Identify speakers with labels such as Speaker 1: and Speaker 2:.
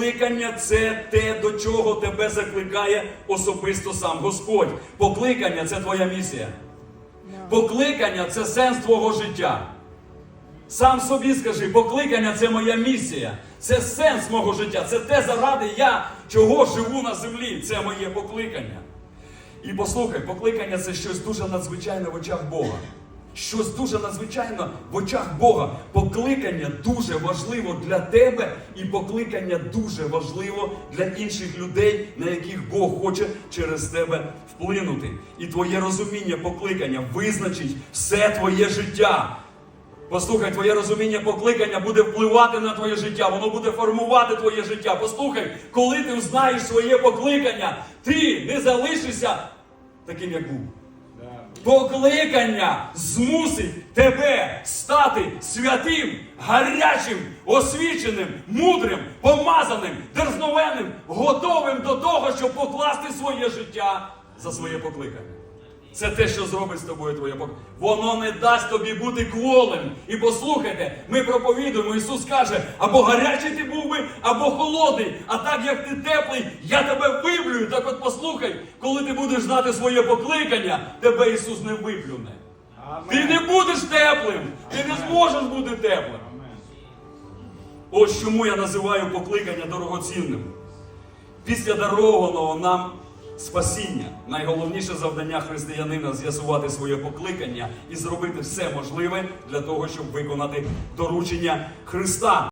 Speaker 1: Покликання це те, до чого тебе закликає особисто сам Господь. Покликання це твоя місія. Покликання це сенс твого життя. Сам собі скажи, покликання це моя місія, це сенс мого життя, це те, заради я чого живу на землі. Це моє покликання. І послухай, покликання це щось дуже надзвичайне в очах Бога. Щось дуже надзвичайно в очах Бога. Покликання дуже важливо для тебе, і покликання дуже важливо для інших людей, на яких Бог хоче через тебе вплинути. І твоє розуміння покликання визначить все твоє життя. Послухай, твоє розуміння покликання буде впливати на твоє життя, воно буде формувати твоє життя. Послухай, коли ти знаєш своє покликання, ти не залишишся таким, як був. Покликання змусить тебе стати святим, гарячим, освіченим, мудрим, помазаним, дерзновенним, готовим до того, щоб покласти своє життя за своє покликання. Це те, що зробить з тобою твоє покликання. Воно не дасть тобі бути кволим. І послухайте, ми проповідуємо, Ісус каже, або гарячий ти був би, або холодний. А так як ти теплий, я тебе виплюю. Так от послухай, коли ти будеш знати своє покликання, тебе Ісус не виплюне. Ти не будеш теплим, ти не зможеш бути теплим. Ось чому я називаю покликання дорогоцінним. Після дарованого нам спасіння найголовніше завдання християнина з'ясувати своє покликання і зробити все можливе для того, щоб виконати доручення Христа.